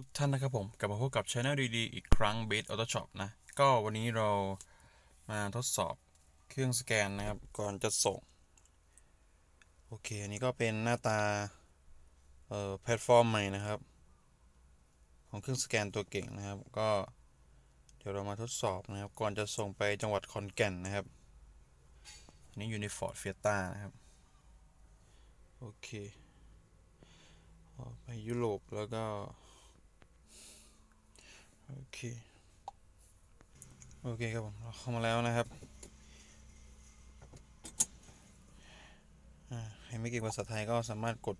ทุกท่านนะครับผมกลับมาพบกับช anel ดีๆอีกครั้ง b a s Auto Shop นะ ก็วันนี้เรามาทดสอบเครื่องสแกนนะครับ ก่อนจะส่ง โอเค อันนี้ก็เป็นหน้าตาเอ่อแพลตฟอร์มใหม่นะครับ ของเครื่องสแกนตัวเก่งนะครับ ก็เดี๋ยวเรามาทดสอบนะครับ ก่อนจะส่งไปจังหวัดขอนแก่นนะครับอันนี้อยู่ใน Ford Fiesta นะครับ โอเคออกไปยุโรปแล้วก็ โอเคโอเคครับผม เราเข้ามาแล้วนะครับใครไม่เก่งภาษาไทยก็สามารถกด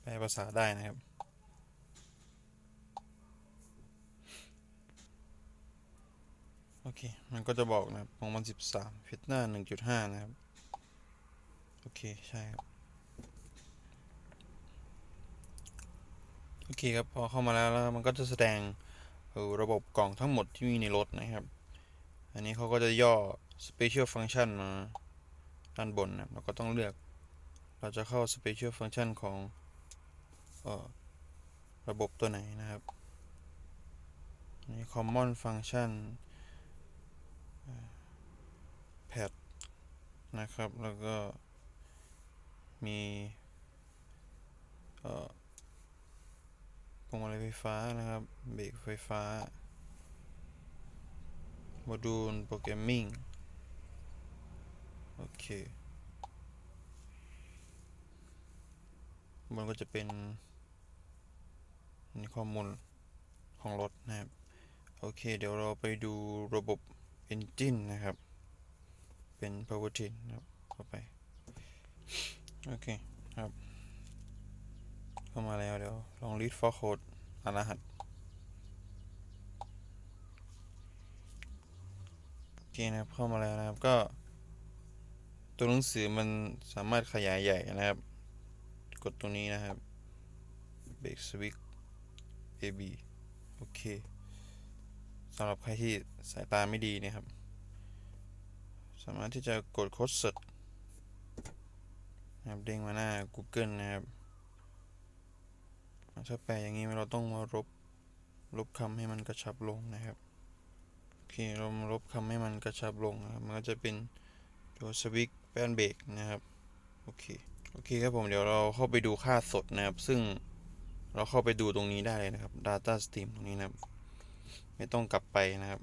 แปลภาษาได้นะครับ โอเค มันก็จะบอกนะครับของมันสิบสามฟิตหน้าหนึ่งจุดห้านะครับ โอเค ใช่ครับ โอเคครับ พอเข้ามาแล้วแล้วมันก็จะแสดง ระบบกล่องทั้งหมดที่มีในรถนะครับ อันนี้เขาก็จะย่อ Special Function มาด้านบนนะครับเราก็ต้องเลือก เราจะเข้า Special Function ของออระบบตัวไหนนะครับนนี้ Common Function Pad นะครับ แล้วก็มีเอ่อพวงมาลัยไฟฟ้านะครับ เบรกไฟฟ้า โมดูลโปรแกรมมิ่ง โอเค มันก็จะเป็นนนี้ข้อมูลของรถนะครับ โอเค เดี๋ยวเราไปดูระบบ Engine นะครับ เป็น Powertrain นะครับเข้าไป โอเค ครับ เข้ามาแล้วเดี๋ยว ลอง read for code อ่ารหัสโอเคนะครับเข้ามาแล้วนะครับก็ ตัวหนังสือมันสามารถขยายใหญ่นะครับ กดตรงนี้นะครับ Bake Switch AB โอเคสำหรับใครที่สายตาไม่ดีเนะครับ สามารถที่จะกดโค้ด search นะครับเด้งมาหน้า Google นะครับ ถ้าแปลอย่างนี้เราต้องมาลบลบคำให้มันกระชับลงนะครับโอเคเรามาลบคำให้มันกระชับลงนะครับมันก็จะเป็นตัวสวิกแป้นเบรกนะครับโอเคโอเคครับผมเดี๋ยวเราเข้าไปดูค่าสดนะครับ ซึ่งเราเข้าไปดูตรงนี้ได้เลยนะครับ Data Stream ตรงนี้นะครับ ไม่ต้องกลับไปนะครับ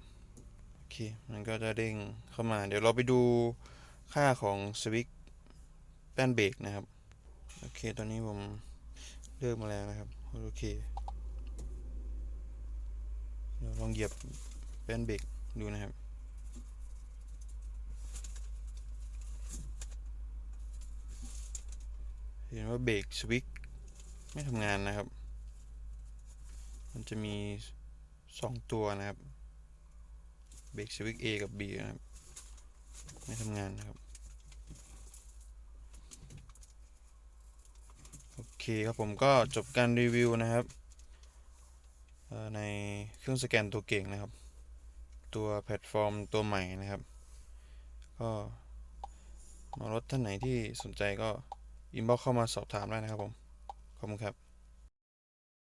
โอเคมันก็จะเด้งเข้ามา เดี๋ยวเราไปดูค่าของสวิกแป้นเบรกนะครับโอเคตอนนี้ผมเลือกมาแล้วนะครับ โอเคเลองเหยียบแป้นเบรกดูนะครับเห็นว่าเบรกสวิกไม่ทำงานนะครับ มันจะมีสองตัวนะครับ เบรกสวิก A กับ B นะครับ ไม่ทำงานนะครับ โอ เคครับผมก็จบการรีวิวนะครับในเครื่องสแกนตัวเก่งนะครับ ตัวแพลตฟอร์มตัวใหม่นะครับ ก็มารถท่านไหนที่สนใจก็อินบ็อกเข้ามาสอบถามได้นะครับผม ขอบคุณครับ